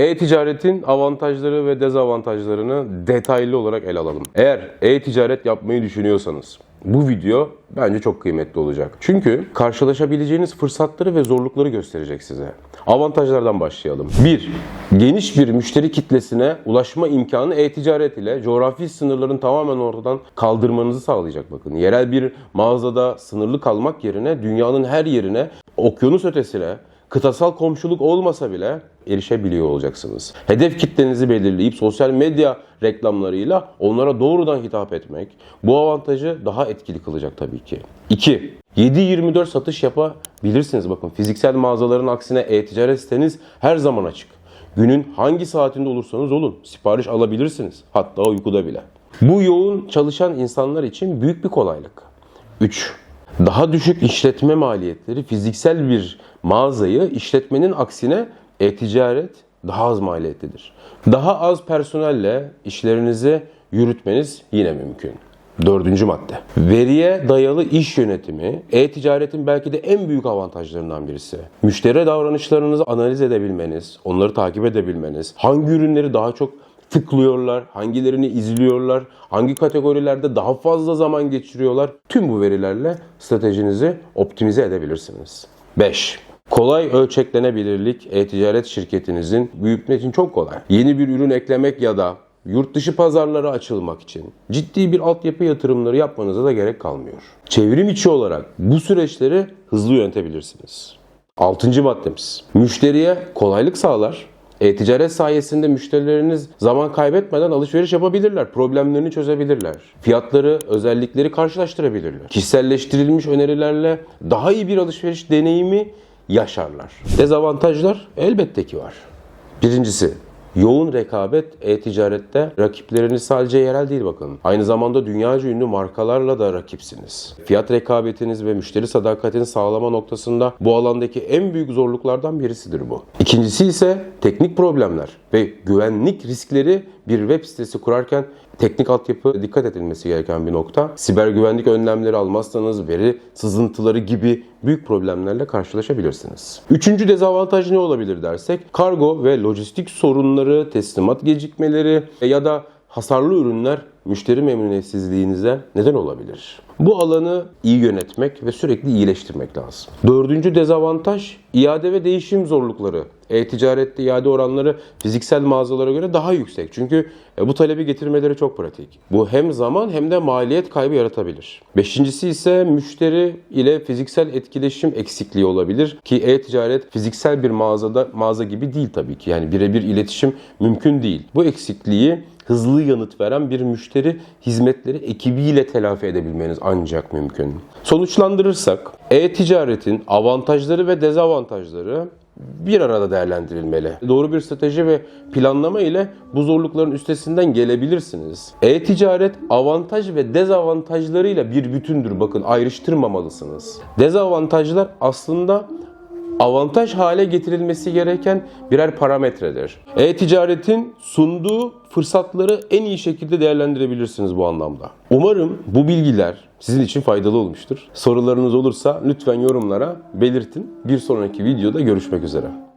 E-ticaretin avantajları ve dezavantajlarını detaylı olarak ele alalım. Eğer e-ticaret yapmayı düşünüyorsanız bu video bence çok kıymetli olacak. Çünkü karşılaşabileceğiniz fırsatları ve zorlukları gösterecek size. Avantajlardan başlayalım. 1. Geniş bir müşteri kitlesine ulaşma imkanı e-ticaret ile coğrafi sınırların tamamen ortadan kaldırmanızı sağlayacak bakın. Yerel bir mağazada sınırlı kalmak yerine dünyanın her yerine, okyanus ötesine, kıtasal komşuluk olmasa bile erişebiliyor olacaksınız. Hedef kitlenizi belirleyip sosyal medya reklamlarıyla onlara doğrudan hitap etmek bu avantajı daha etkili kılacak tabii ki. 2. 7-24 satış yapabilirsiniz. Bakın fiziksel mağazaların aksine e-ticaret siteniz her zaman açık. Günün hangi saatinde olursanız olun sipariş alabilirsiniz. Hatta uykuda bile. Bu yoğun çalışan insanlar için büyük bir kolaylık. 3. Daha düşük işletme maliyetleri fiziksel bir mağazayı işletmenin aksine e-ticaret daha az maliyetlidir. Daha az personelle işlerinizi yürütmeniz yine mümkün. Dördüncü madde. Veriye dayalı iş yönetimi e-ticaretin belki de en büyük avantajlarından birisi. Müşteri davranışlarınızı analiz edebilmeniz, onları takip edebilmeniz, hangi ürünleri daha çok tıklıyorlar, hangilerini izliyorlar, hangi kategorilerde daha fazla zaman geçiriyorlar. Tüm bu verilerle stratejinizi optimize edebilirsiniz. 5. Kolay ölçeklenebilirlik e-ticaret şirketinizin büyütme için çok kolay. Yeni bir ürün eklemek ya da yurt dışı pazarlara açılmak için ciddi bir altyapı yatırımları yapmanıza da gerek kalmıyor. Çevrim içi olarak bu süreçleri hızlı yönetebilirsiniz. Altıncı maddemiz. Müşteriye kolaylık sağlar. E-ticaret sayesinde müşterileriniz zaman kaybetmeden alışveriş yapabilirler. Problemlerini çözebilirler. Fiyatları, özellikleri karşılaştırabilirler. Kişiselleştirilmiş önerilerle daha iyi bir alışveriş deneyimi yaşarlar. Dezavantajlar elbette ki var. Birincisi, yoğun rekabet e-ticarette rakipleriniz sadece yerel değil bakın. Aynı zamanda dünyaca ünlü markalarla da rakipsiniz. Fiyat rekabetiniz ve müşteri sadakatini sağlama noktasında bu alandaki en büyük zorluklardan birisidir bu. İkincisi ise teknik problemler ve güvenlik riskleri bir web sitesi kurarken teknik altyapı dikkat edilmesi gereken bir nokta. Siber güvenlik önlemleri almazsanız veri sızıntıları gibi büyük problemlerle karşılaşabilirsiniz. Üçüncü dezavantaj ne olabilir dersek kargo ve lojistik sorunları, teslimat gecikmeleri ya da hasarlı ürünler müşteri memnuniyetsizliğinize neden olabilir. Bu alanı iyi yönetmek ve sürekli iyileştirmek lazım. Dördüncü dezavantaj iade ve değişim zorlukları. E-ticarette iade oranları fiziksel mağazalara göre daha yüksek. Çünkü e, bu talebi getirmeleri çok pratik. Bu hem zaman hem de maliyet kaybı yaratabilir. Beşincisi ise müşteri ile fiziksel etkileşim eksikliği olabilir ki e-ticaret fiziksel bir mağazada mağaza gibi değil tabii ki. Yani birebir iletişim mümkün değil. Bu eksikliği hızlı yanıt veren bir müşteri hizmetleri ekibiyle telafi edebilmeniz ancak mümkün. Sonuçlandırırsak e-ticaretin avantajları ve dezavantajları bir arada değerlendirilmeli. Doğru bir strateji ve planlama ile bu zorlukların üstesinden gelebilirsiniz. E-ticaret avantaj ve dezavantajlarıyla bir bütündür. Bakın ayrıştırmamalısınız. Dezavantajlar aslında avantaj hale getirilmesi gereken birer parametredir. E-ticaretin sunduğu fırsatları en iyi şekilde değerlendirebilirsiniz bu anlamda. Umarım bu bilgiler sizin için faydalı olmuştur. Sorularınız olursa lütfen yorumlara belirtin. Bir sonraki videoda görüşmek üzere.